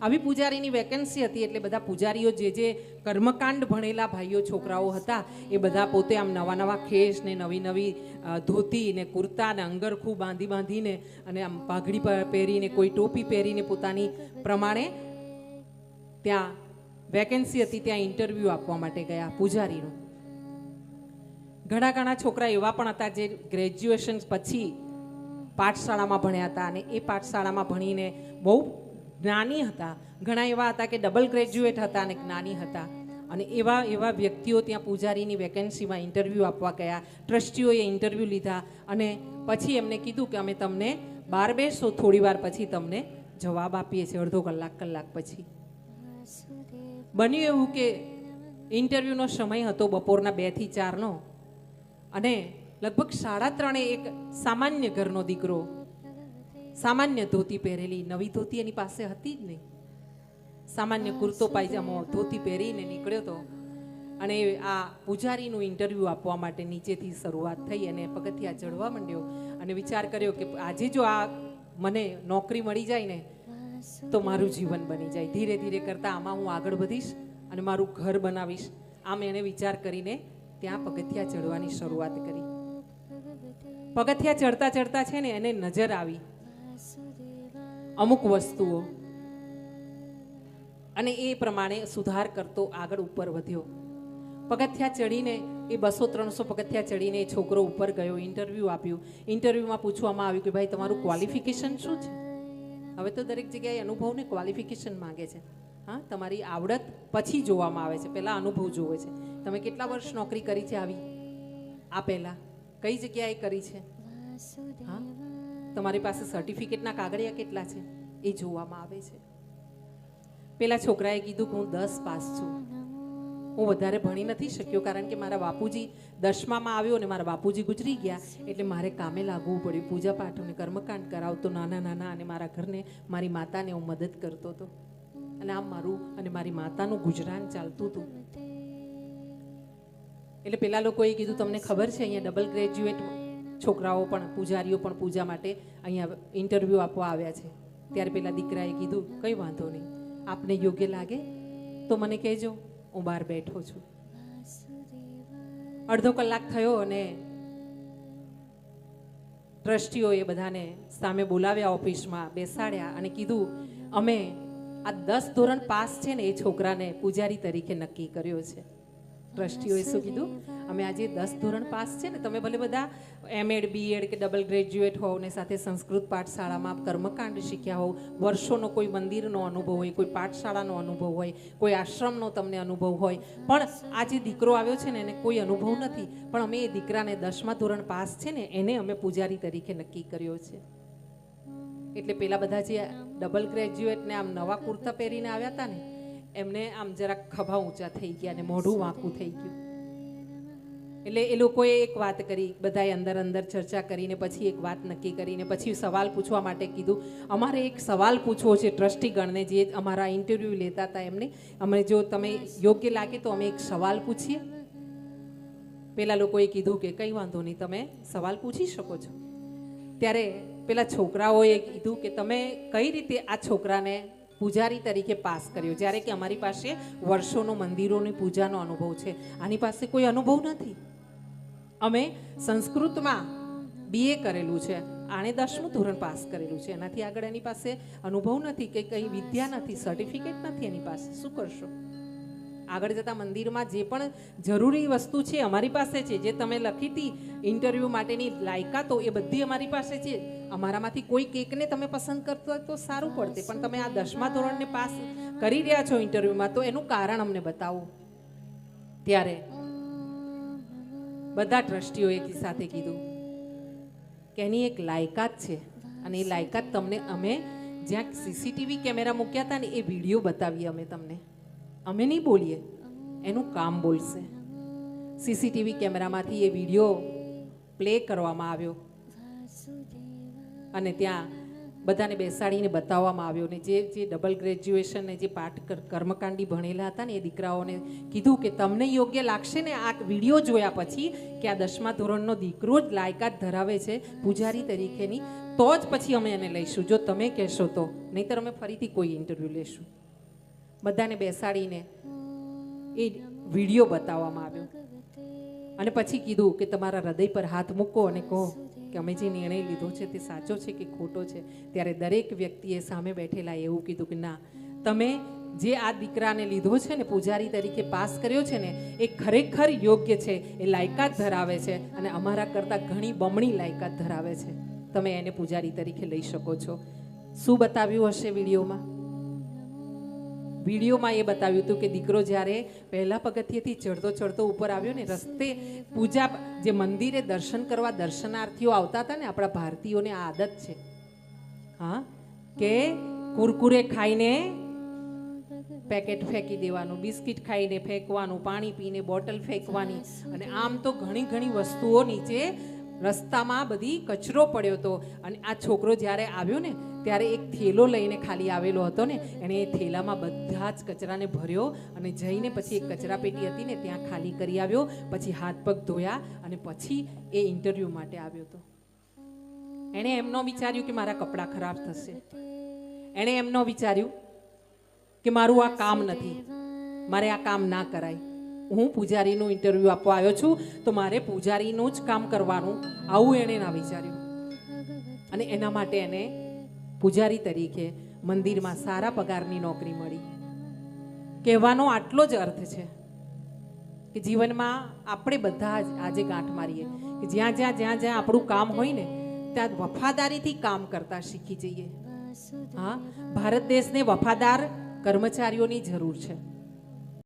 આવી પૂજારીની વેકેન્સી હતી એટલે બધા પૂજારીઓ જે જે કર્મકાંડ ભણેલા ભાઈઓ, છોકરાઓ હતા, એ બધા પોતે આમ નવા નવા ખેસ ને નવી નવી ધોતી ને કુર્તા ને અંગરખું બાંધી બાંધીને અને આમ પાઘડી પહેરીને, કોઈ ટોપી પહેરીને પોતાની પ્રમાણે ત્યાં વેકેન્સી હતી, ત્યાં ઇન્ટરવ્યૂ આપવા માટે ગયા પૂજારીનું. ઘણા ઘણા છોકરા એવા પણ હતા જે ગ્રેજ્યુએશન પછી પાઠશાળામાં ભણ્યા હતા અને એ પાઠશાળામાં ભણીને બહુ જ્ઞાની હતા. ઘણા એવા હતા કે ડબલ ગ્રેજ્યુએટ હતા અને જ્ઞાની હતા. અને એવા એવા વ્યક્તિઓ ત્યાં પૂજારીની વેકેન્સીમાં ઇન્ટરવ્યૂ આપવા ગયા. ટ્રસ્ટીઓએ ઇન્ટરવ્યૂ લીધા અને પછી એમને કીધું કે અમે તમને બાર બેસો થોડી વાર પછી તમને જવાબ આપીએ છીએ, અડધો કલાક કલાક પછી. બન્યું એવું કે ઇન્ટરવ્યૂનો સમય હતો બપોરના બેથી ચારનો. અને લગભગ સાડા ત્રણે એક સામાન્ય ઘરનો દીકરો સામાન્ય ધોતી પહેરેલી. નવી ધોતી એની પાસે હતી જ નહીં. સામાન્ય કુર્તો, પાયજામો ધોતી પહેરીને નીકળ્યો હતો અને આ પૂજારીનું ઇન્ટરવ્યૂ આપવા માટે નીચેથી શરૂઆત થઈ અને પગથિયા ચડવા માંડ્યો અને વિચાર કર્યો કે આજે જો આ મને નોકરી મળી જાય ને, તો મારું જીવન બની જાય. ધીરે ધીરે કરતાં આમાં હું આગળ વધીશ અને મારું ઘર બનાવીશ. આમ એણે વિચાર કરીને ત્યાં પગથિયા ચડવાની શરૂઆત કરી. પગથિયા ચડતા ચડતા છે ને, એને નજર આવી. અમુક વસ્તુઓ. અને એ પ્રમાણે સુધાર કરતો આગળ ઉપર વધ્યો. પગથિયા ચડીને એ બસો ત્રણસો પગથિયા ચડીને છોકરો ઉપર ગયો ઇન્ટરવ્યૂ આપ્યું. ઇન્ટરવ્યૂમાં પૂછવામાં આવ્યું કે ભાઈ તમારું ક્વોલિફિકેશન શું છે? હવે તો દરેક જગ્યાએ અનુભવને ક્વોલિફિકેશન માંગે છે. હા તમારી આવડત પછી જોવામાં આવે છે. પહેલાં અનુભવ જોવે છે. તમે કેટલા વર્ષ નોકરી કરી છે આવી? આ પહેલાં. કઈ જગ્યાએ કરી છે? હા? તમારી પાસે સર્ટિફિકેટના કાગળિયા કેટલા છે? એ જોવામાં આવે છે. પેલા છોકરાએ કીધું કે હું દસ પાસ છું. હું વધારે ભણી નથી શક્યો કારણ કે મારા બાપુજી દસમામાં આવ્યો અને મારા બાપુજી ગુજરી ગયા એટલે મારે કામે લાગવું પડ્યું. પૂજા પાઠ અને કર્મકાંડ કરાવતો નાના નાના અને મારા ઘરને મારી માતાને હું મદદ કરતો હતો. અને આમ મારું અને મારી માતાનું ગુજરાન ચાલતું હતું. એટલે પેલા લોકોએ કીધું, તમને ખબર છે, અહીંયા ડબલ ગ્રેજ્યુએટ છોકરાઓ પણ, પૂજારીઓ પણ પૂજા માટે અહીંયા ઇન્ટરવ્યૂ આપવા આવ્યા છે. ત્યારે પેલા દીકરાએ કીધું, કંઈ વાંધો નહીં. આપને યોગ્ય લાગે તો મને કહેજો, હું બહાર બેઠો છું. અડધો કલાક થયો અને ટ્રસ્ટીઓએ બધાને સામે બોલાવ્યા ઓફિસમાં, બેસાડ્યા અને કીધું, અમે આ દસ ધોરણ પાસ છે ને એ છોકરાને પૂજારી તરીકે નક્કી કર્યો છે. ટ્રસ્ટીઓએ શું કીધું? અમે આજે દસ ધોરણ પાસ છે ને, તમે ભલે બધા એમએડ બીએડ કે ડબલ ગ્રેજ્યુએટ હોવ ને સાથે સંસ્કૃત પાઠશાળામાં કર્મકાંડ શીખ્યા હોવ, વર્ષોનો કોઈ મંદિરનો અનુભવ હોય, કોઈ પાઠશાળાનો અનુભવ હોય, કોઈ આશ્રમનો તમને અનુભવ હોય, પણ આ જે દીકરો આવ્યો છે ને, એને કોઈ અનુભવ નથી, પણ અમે એ દીકરાને દસમા ધોરણ પાસ છે ને, એને અમે પૂજારી તરીકે નક્કી કર્યો છે. એટલે પેલા બધા જે ડબલ ગ્રેજ્યુએટને આમ નવા કુર્તા પહેરીને આવ્યા હતા ને એમને આમ જરાક ખભા ઊંચા થઈ ગયા અને મોઢું વાંકું થઈ ગયું. એટલે એ લોકોએ એક વાત કરી, બધાએ અંદર અંદર ચર્ચા કરીને, પછી એક વાત નક્કી કરીને, પછી સવાલ પૂછવા માટે કીધું. અમારે એક સવાલ પૂછવો છે ટ્રસ્ટીગણને, જે અમારા ઇન્ટરવ્યૂ લેતા હતા એમને. અમે જો તમે યોગ્ય લાગે તો અમે એક સવાલ પૂછીએ. પેલા લોકોએ કીધું કે કંઈ વાંધો નહીં, તમે સવાલ પૂછી શકો છો. ત્યારે પેલા છોકરાઓએ કીધું કે તમે કઈ રીતે આ છોકરાને પૂજારી તરીકે પાસ કર્યો. જ્યારે કે અમારી પાસે વર્ષોનો મંદિરોની પૂજાનો અનુભવ છે. આની પાસે કોઈ અનુભવ નથી. અમે સંસ્કૃતમાં બીએ કરેલું છે. આણે દસમું ધોરણ પાસ કરેલું છે. એનાથી આગળ એની પાસે અનુભવ નથી કે કંઈ વિદ્યા નથી સર્ટિફિકેટ નથી એની પાસે. શું કરશો? આગળ જતા મંદિરમાં જે પણ જરૂરી વસ્તુ છે અમારી પાસે છે, જે તમે લખી હતી ઇન્ટરવ્યૂ માટેની લાયકાતો એ બધી અમારી પાસે છે. અમારામાંથી કોઈ કેકને તમે પસંદ કરતો તો સારું પડશે, પણ તમે આ દસમા ધોરણને પાસ કરી રહ્યા છો ઇન્ટરવ્યૂમાં તો એનું કારણ અમને બતાવો. ત્યારે બધા ટ્રસ્ટીઓ એક સાથે કીધું કે એની એક લાયકાત છે અને એ લાયકાત તમને અમે જ્યાં સીસીટીવી કેમેરા મૂક્યા હતા ને એ વીડિયો બતાવીએ અમે તમને. અમે નહીં બોલીએ. એનું કામ બોલશે. સીસીટીવી કેમેરામાંથી એ વીડિયો પ્લે કરવામાં આવ્યો. અને ત્યાં બધાને બેસાડીને બતાવવામાં આવ્યો ને જે જે ડબલ ગ્રેજ્યુએશન ને જે પાઠ કર્મકાંડી ભણેલા હતા ને એ દીકરાઓને કીધું કે તમને યોગ્ય લાગશે ને આ વીડિયો જોયા પછી કે આ દસમા ધોરણનો દીકરો જ લાયકાત ધરાવે છે પૂજારી તરીકેની, તો જ પછી અમે એને લઈશું. જો તમે કહેશો તો. નહીંતર અમે ફરીથી કોઈ ઇન્ટરવ્યૂ લેશું. બધાને બેસાડીને એ વીડિયો બતાવવામાં આવ્યો. અને પછી કીધું કે તમારા હૃદય પર હાથ મૂકો અને કહો કે અમે જે નિર્ણય લીધો છે તે સાચો છે કે ખોટો છે? ત્યારે દરેક વ્યક્તિએ સામે બેઠેલા એવું કીધું કે ના, તમે જે આ દીકરાને લીધો છે ને પૂજારી તરીકે પાસ કર્યો છે ને, એ ખરેખર યોગ્ય છે, એ લાયકાત ધરાવે છે અને અમારા કરતાં ઘણી બમણી લાયકાત ધરાવે છે. તમે એને પૂજારી તરીકે લઈ શકો છો. શું બતાવ્યું હશે વિડીયોમાં? વિડીયોમાં એ બતાવ્યું હતું કે દીકરો જ્યારે પહેલા પગથિયેથી ચડતો ચડતો ઉપર આવ્યો ને, રસ્તે પૂજા જે મંદિરે દર્શન કરવા દર્શનાર્થીઓ આવતા હતા ને, આપણા ભારતીયોને આદત છે. હા? કે કુરકુરે ખાઈને પેકેટ ફેંકી દેવાનું, બિસ્કિટ ખાઈને ફેંકવાનું, પાણી પીને બોટલ ફેંકવાની અને આમ તો ઘણી ઘણી વસ્તુઓ નીચે રસ્તામાં બધી કચરો પડ્યો હતો અને આ છોકરો જ્યારે આવ્યો ને ત્યારે એક થેલો લઈને ખાલી આવેલો હતો ને, એણે એ થેલામાં બધા જ કચરાને ભર્યો અને જઈને પછી એક કચરા પેટી હતી ને, ત્યાં ખાલી કરી આવ્યો, પછી હાથ પગ ધોયા અને પછી એ ઇન્ટરવ્યૂ માટે આવ્યો હતો એણે એમ ન વિચાર્યું કે મારા કપડાં ખરાબ થશે. એણે એમ ન વિચાર્યું કે મારું આ કામ નથી. મારે આ કામ ના કરાય. હું પૂજારીનું ઇન્ટરવ્યૂ આપવા આવ્યો છું, તો મારે પૂજારીનું જ કામ કરવાનું. આવું એણે ના વિચાર્યું. અને એના માટે એને પૂજારી તરીકે મંદિરમાં સારા પગારની નોકરી મળી. કહેવાનો આટલો જ અર્થ છે કે જીવનમાં આપણે બધા જ આજે ગાંઠ મારીએ કે જ્યાં જ્યાં જ્યાં જ્યાં આપણું કામ હોય ને, ત્યાં વફાદારીથી કામ કરતા શીખી જઈએ. હા, ભારત દેશને વફાદાર કર્મચારીઓની જરૂર છે.